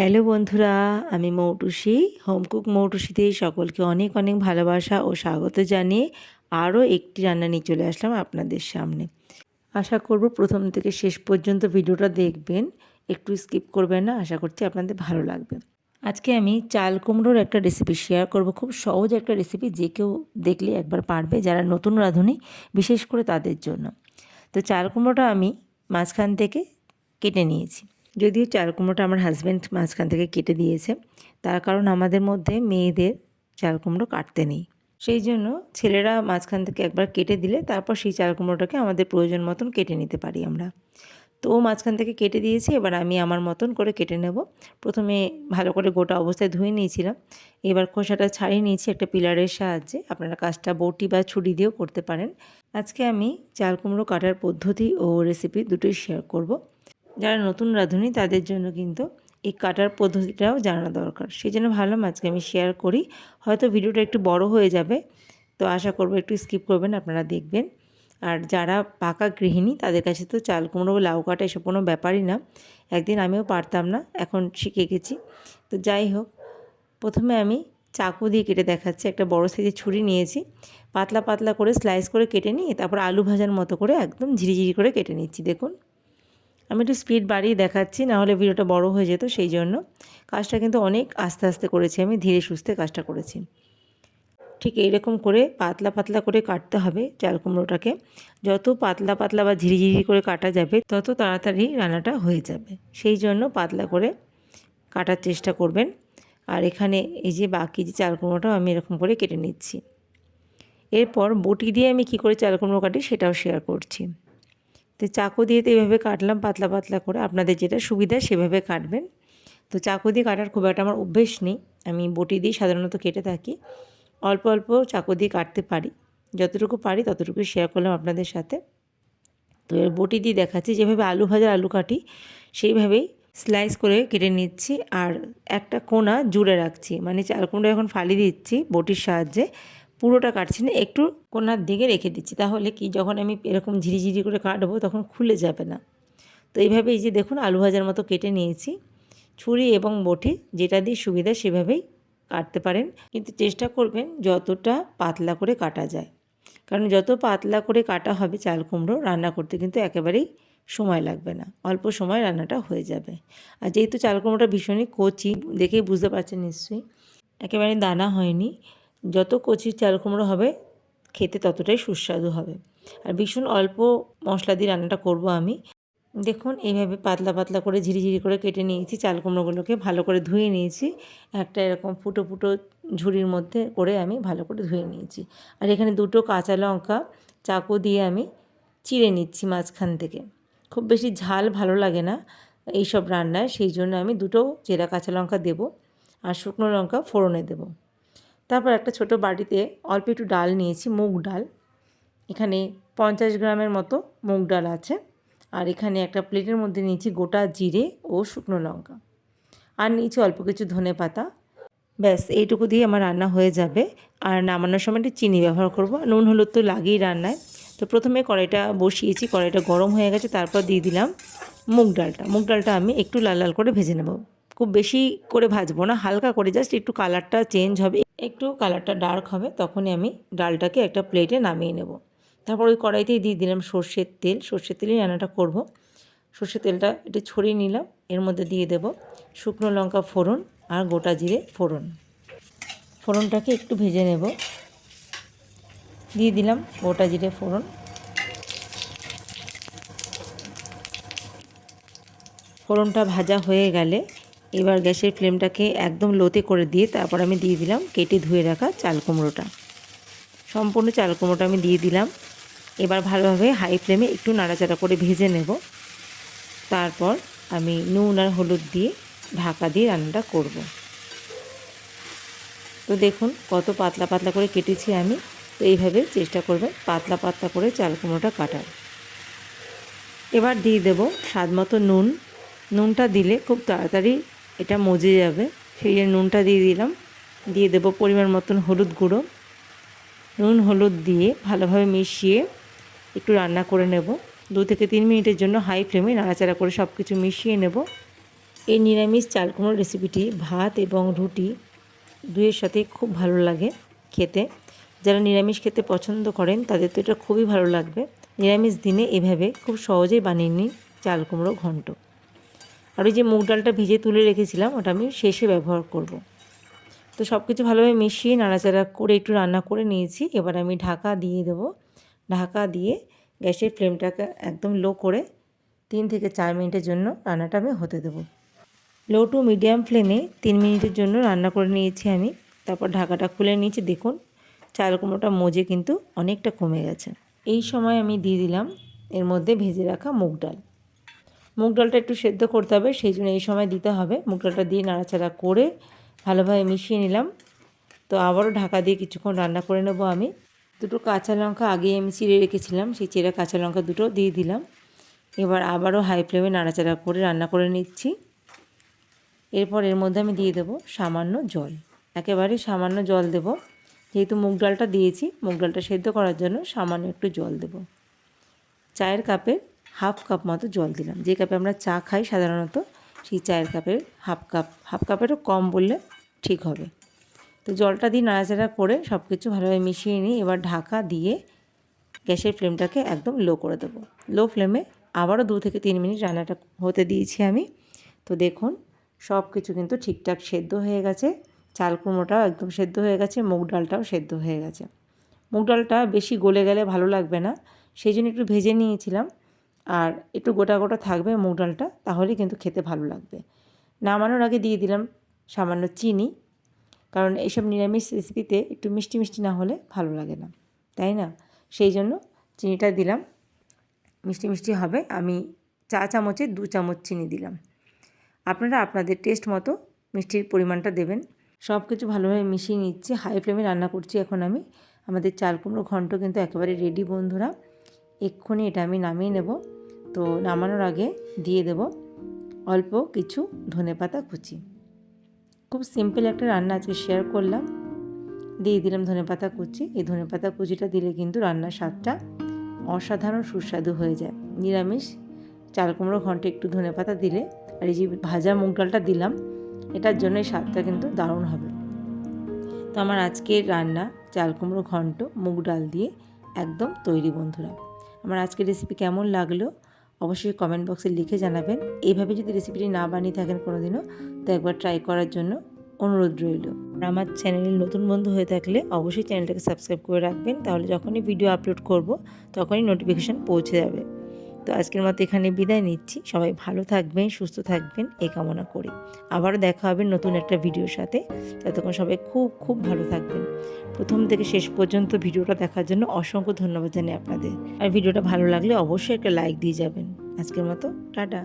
Hello বন্ধুরা, আমি Moutushi. Home cook মৌটুসিতে সকলকে অনেক অনেক ভালোবাসা ও স্বাগত জানিয়ে আরও একটি রান্না নিয়ে চলে আসলাম আপনাদের সামনে। আশা করব প্রথম থেকে শেষ পর্যন্ত ভিডিওটা দেখবেন। একটু স্কিপ করবেন না, আশা করছি আপনাদের ভালো লাগবে। আজকে আমি চাল কুমড়োর একটা রেসিপি শেয়ার করব। খুব সহজ একটা রেসিপি যে কেউ দেখলে একবার পারবে, যারা নতুন রাঁধুনি, বিশেষ করে তাদের জন্য। তো চাল কুমড়োটা আমি মাঝখান থেকে কেটে নিয়েছি। যদিও চাল কুমড়োটা আমার হাজব্যান্ড মাঝখান থেকে কেটে দিয়েছে, তার কারণ আমাদের মধ্যে মেয়েদের চাল কুমড়ো কাটতে নেই। সেই জন্য ছেলেরা মাঝখান থেকে একবার কেটে দিলে তারপর সেই চাল কুমড়োটাকে আমাদের প্রয়োজন মতন কেটে নিতে পারি আমরা। তো ও মাঝখান থেকে কেটে দিয়েছি, এবার আমি আমার মতন করে কেটে নেব। প্রথমে ভালো করে গোটা অবস্থায় ধুয়ে নিয়েছিলাম, এবার খোসাটা ছাড়িয়ে নিয়েছি একটা পিলারের সাহায্যে। আপনারা কাজটা বটি বা ছুরি দিয়েও করতে পারেন। আজকে আমি চাল কুমড়ো কাটার পদ্ধতি ও রেসিপি দুটোই শেয়ার করব। যারা নতুন রাঁধুনি, তাদের জন্য কিন্তু এই কাটার পদ্ধতিটাও জানা দরকার। সেই জন্য ভাবলাম আজকে আমি শেয়ার করি। হয়তো ভিডিওটা একটু বড় হয়ে যাবে, তো আশা করব একটু স্কিপ করবেন, আপনারা দেখবেন। আর যারা পাকা গৃহিণী, তাদের কাছে তো চাল কুমড়ো, লাউ কাটা এসব কোনো ব্যাপারই না। একদিন আমিও পারতাম না, এখন শিখে গেছি। তো যাই হোক, প্রথমে আমি চাকু দিয়ে কেটে দেখাচ্ছি। একটা বড় সাইজের ছুরি নিয়েছি। পাতলা পাতলা করে স্লাইস করে কেটে নিয়ে, তারপর আলু ভাজার মতো করে একদম ঝিরিঝিরি করে কেটে নিচ্ছি, দেখুন। আমি একটু স্পিড বাড়িয়ে দেখাচ্ছি, নাহলে ভিডিওটা বড় হয়ে যেত সেই জন্য কাজটা কিন্তু অনেক আস্তে আস্তে করেছি আমি, ধীরে সুস্থে কাজটা করেছি। ঠিক এইরকম করে পাতলা পাতলা করে কাটতে হবে চাল কুমড়োটাকে। যত পাতলা পাতলা বা ঝিরিঝিরি করে কাটা যাবে, তত তাড়াতাড়ি রান্নাটা হয়ে যাবে। সেই জন্য পাতলা করে কাটার চেষ্টা করবেন। আর এখানে এই যে বাকি যে চাল কুমড়োটাও আমি এরকম করে কেটে নিচ্ছি। এরপর বটি দিয়ে আমি কী করে চাল কুমড়ো কাটি সেটাও শেয়ার করছি। তো চাকু দিয়ে তো এইভাবে কাটলাম, পাতলা পাতলা করে। আপনাদের যেটা সুবিধা সেভাবে কাটবেন। তো চাকু দিয়ে কাটার খুব একটা আমার অভ্যেস নেই। আমি বটি দিয়ে সাধারণত কেটে থাকি। অল্প অল্প চাকু দিয়ে কাটতে পারি। যতটুকু পারি ততটুকু শেয়ার করলাম আপনাদের সাথে। তো এর বটি দিয়ে দেখাচ্ছি। যেভাবে আলু ভাজা, আলু কাটি, সেইভাবেই স্লাইস করে কেটে নিচ্ছি। আর একটা কোনা জুড়ে রাখছি। মানে চাল কুমড়ো এখন ফালি দিচ্ছি বটির সাহায্যে। পুরোটা কাটছি না, একটু কোনার দিকে রেখে দিচ্ছি। তাহলে কি যখন আমি এরকম ঝিরিঝিরি করে কাটবো তখন খুলে যাবে না। তো এইভাবে এই যে দেখুন আলু ভাজার মতো কেটে নিয়েছি। ছুরি এবং বটি যেটা দিয়ে সুবিধা সেভাবেই কাটতে পারেন। কিন্তু চেষ্টা করবেন যতটা পাতলা করে কাটা যায়। কারণ যত পাতলা করে কাটা হবে চাল কুমড়ো রান্না করতে কিন্তু একেবারেই সময় লাগবে না। অল্প সময় রান্নাটা হয়ে যাবে। আর যেহেতু চাল কুমড়োটা ভীষণই কচি, দেখেই বুঝতে পারছেন নিশ্চয়ই। একেবারে দানা হয়নি। যত কচি চাল কুমড়ো হবে, খেতে ততটাই সুস্বাদু হবে। আর ভীষণ অল্প মশলা দিয়ে রান্নাটা করব আমি। দেখুন, এইভাবে পাতলা পাতলা করে ঝিরিঝিরি করে কেটে নিয়েছি, চাল কুমড়োগুলোকে ভালো করে ধুয়ে নিয়েছি। একটা এরকম ফুটো ফুটো ঝুড়ির মধ্যে করে আমি ভালো করে ধুয়ে নিয়েছি। আর এখানে দুটো কাঁচা লঙ্কা চাকু দিয়ে আমি চিড়ে নিচ্ছি মাঝখান থেকে। খুব বেশি ঝাল ভালো লাগে না এইসব রান্নায়, সেই জন্য আমি দুটো চেরা কাঁচা লঙ্কা দেবো আর শুকনো লঙ্কা ফোড়নে দেবো। তারপর একটা ছোট বাটিতে অল্প একটু ডাল নিয়েছি, মুগ ডাল। এখানে পঞ্চাশ গ্রামের মতো মুগ ডাল আছে। আর এখানে একটা প্লেটের মধ্যে নিয়েছি গোটা জিরে ও শুকনো লঙ্কা। আর নিয়েছি অল্প কিছু ধনে পাতা। ব্যাস, এইটুকু দিয়ে আমার রান্না হয়ে যাবে। আর নামানোর সময় একটু চিনি ব্যবহার করব। নুন, হলুদ তো লাগেই রান্নায়। তো প্রথমে কড়াইটা বসিয়েছি, কড়াইটা গরম হয়ে গেছে, তারপর দিয়ে দিলাম মুগ ডালটা। মুগ ডালটা আমি একটু লাল লাল করে ভেজে নেব। খুব বেশি করে ভাজবো না, হালকা করে জাস্ট একটু কালারটা চেঞ্জ হবে, একটু কালারটা ডার্ক হবে, তখনই আমি ডালটাকে একটা প্লেটে নামিয়ে নেব। তারপর ওই কড়াইতেই দিয়ে দিলাম সর্ষের তেল, সর্ষের তেলেই রান্নাটা করব। সর্ষের তেলটা একটু ছড়িয়ে নিলাম, এর মধ্যে দিয়ে দেব শুকনো লঙ্কা ফোড়ন আর গোটা জিরে ফোড়ন। ফোড়নটাকে একটু ভেজে নেব। দিয়ে দিলাম গোটা জিরে ফোড়ন। ফোড়নটা ভাজা হয়ে গেলে এবার গ্যাসের ফ্লেমটাকে একদম লোতে করে দিয়ে তারপর আমি দিয়ে দিলাম কেটে ধুয়ে রাখা চাল কুমড়োটা। সম্পূর্ণ চাল কুমড়োটা আমি দিয়ে দিলাম। এবার ভালোভাবে হাই ফ্লেমে একটু নাড়াচাড়া করে ভেজে নেব। তারপর আমি নুন আর হলুদ দিয়ে ঢাকা দিয়ে রান্নাটা করব। তো দেখুন কত পাতলা পাতলা করে কেটেছি আমি। তো এইভাবে চেষ্টা করবেন পাতলা পাতলা করে চাল কুমড়োটা কাটার। এবার দিয়ে দেব স্বাদ মতো নুন। নুনটা দিলে খুব তাড়াতাড়ি এটা মজে যাবে। সেই জন্য নুনটা দিয়ে দিলাম। দিয়ে দেব পরিমাণ মতন হলুদ গুঁড়ো। নুন, হলুদ দিয়ে ভালোভাবে মিশিয়ে একটু রান্না করে নেব। দু থেকে তিন মিনিটের জন্য হাই ফ্লেমে নাড়াচাড়া করে সব কিছু মিশিয়ে নেব। এই নিরামিষ চাল কুমড়োর রেসিপিটি ভাত এবং রুটি দুয়ের সাথে খুব ভালো লাগে খেতে। যারা নিরামিষ খেতে পছন্দ করেন, তাদের তো এটা খুবই ভালো লাগবে। নিরামিষ দিনে এভাবে খুব সহজেই বানিয়ে নিন চাল কুমড়ো ঘন্ট। আর ওই যে মুগ ডালটা ভেজে তুলে রেখেছিলাম, ওটা আমি শেষে ব্যবহার করব। তো সব কিছু ভালোভাবে মিশিয়ে নাড়াচাড়া করে একটু রান্না করে নিয়েছি। এবার আমি ঢাকা দিয়ে দেবো। ঢাকা দিয়ে গ্যাসের ফ্লেমটাকে একদম লো করে তিন থেকে চার মিনিটের জন্য রান্নাটা আমি হতে দেবো। লো টু মিডিয়াম ফ্লেমে তিন মিনিটের জন্য রান্না করে নিয়েছি আমি। তারপর ঢাকাটা খুলে নিয়েছি। দেখুন, চাল কুমড়োটা মজে কিন্তু অনেকটা কমে গেছে। এই সময় আমি দিয়ে দিলাম এর মধ্যে ভেজে রাখা মুগ ডাল। মুগ ডালটা একটু সেদ্ধ করতে হবে, সেই জন্য এই সময় দিতে হবে। মুগ ডালটা দিয়ে নাড়াচাড়া করে ভালোভাবে মিশিয়ে নিলাম। তো আবারও ঢাকা দিয়ে কিছুক্ষণ রান্না করে নেব আমি। দুটো কাঁচা লঙ্কা আগেই আমি চিড়ে রেখেছিলাম, সেই চেরা কাঁচা লঙ্কা দুটো দিয়ে দিলাম। এবার আবারও হাই ফ্লেমে নাড়াচাড়া করে রান্না করে নিচ্ছি। এরপর এর মধ্যে আমি দিয়ে দেবো সামান্য জল। একেবারে সামান্য জল দেব। যেহেতু মুগ ডালটা দিয়েছি, মুগ ডালটা সেদ্ধ করার জন্য সামান্য একটু জল দেব। চায়ের কাপের হাফ কাপ মতো জল দিলাম। যে কাপে আমরা চা খাই সাধারণত সেই চায়ের কাপের হাফ কাপ, হাফ কাপেরও কম বললে ঠিক হবে। তো জলটা দিয়ে নাড়াচাড়া করে সব কিছু ভালোভাবে মিশিয়ে নিই এবার ঢাকা দিয়ে গ্যাসের ফ্লেমটাকে একদম লো করে দেবো। লো ফ্লেমে আবারও দু থেকে তিন মিনিট রান্নাটা হতে দিয়েছি আমি। তো দেখুন সব কিছু কিন্তু ঠিকঠাক সেদ্ধ হয়ে গেছে। চাল কুমড়োটাও একদম সেদ্ধ হয়ে গেছে, মুগ ডালটাও সেদ্ধ হয়ে গেছে। মুগ ডালটা বেশি গলে গেলে ভালো লাগবে না। সেই জন্য একটু ভেজে নিয়েছিলাম। আর একটু গোটা গোটা থাকবে মুগ ডালটা, তাহলেই কিন্তু খেতে ভালো লাগবে। নামানোর আগে দিয়ে দিলাম সামান্য চিনি, কারণ এইসব নিরামিষ রেসিপিতে একটু মিষ্টি মিষ্টি না হলে ভালো লাগে না, তাই না? সেই জন্য চিনিটা দিলাম। মিষ্টি মিষ্টি হবে, আমি চা চামচে দু চামচ চিনি দিলাম। আপনারা আপনাদের টেস্ট মতো মিষ্টির পরিমাণটা দেবেন। সব কিছু ভালোভাবে মিশিয়ে নিচ্ছি, হাই ফ্লেমে রান্না করছি এখন আমি। আমাদের চাল কুমড়ো ঘন্ট কিন্তু একেবারে রেডি, বন্ধুরা। এক্ষুনি এটা আমি নামিয়ে নেব। তো নামানোর আগে দিয়ে দেব অল্প কিছু ধনে পাতা কুচি। খুব সিম্পল একটা রান্না আজকে শেয়ার করলাম। দিয়ে দিলাম ধনে পাতা কুচি। এই ধনে পাতা কুচিটা দিলে কিন্তু রান্নার স্বাদটা অসাধারণ সুস্বাদু হয়ে যায়। নিরামিষ চাল কুমড়ো ঘন্টে একটু ধনে পাতা দিলে আর এই যে ভাজা মুগ ডালটা দিলাম, এটার জন্য এই স্বাদটা কিন্তু দারুণ হবে। তো আমার আজকের রান্না চাল কুমড়ো ঘন্ট, মুগ ডাল দিয়ে একদম তৈরি বন্ধুরা। আমার আজকের রেসিপি কেমন লাগল? অবশ্যই কমেন্ট বক্সে লিখে জানাবেন। এইভাবে যদি রেসিপিটি না বানিয়ে থাকেন কোনো দিনও তো একবার ট্রাই করার জন্য অনুরোধ রইল। আমার চ্যানেলে নতুন বন্ধু হয়ে থাকলে অবশ্যই চ্যানেলটাকে সাবস্ক্রাইব করে রাখবেন, তাহলে যখনই ভিডিও আপলোড করব, তখনই নোটিফিকেশান পৌঁছে যাবে। তো আজকের মতো এখানে বিদায় নিচ্ছি। সবাই ভালো থাকবেন, সুস্থ থাকবেন এই কামনা করি। আবারও দেখা হবে নতুন একটা ভিডিওর সাথে। ততক্ষণ সবাই খুব খুব ভালো থাকবেন। প্রথম থেকে শেষ পর্যন্ত ভিডিওটা দেখার জন্য অসংখ্য ধন্যবাদ জানাই আপনাদের। আর ভিডিওটা ভালো লাগলে অবশ্যই একটা লাইক দিয়ে যাবেন। আজকের মতো, টাটা।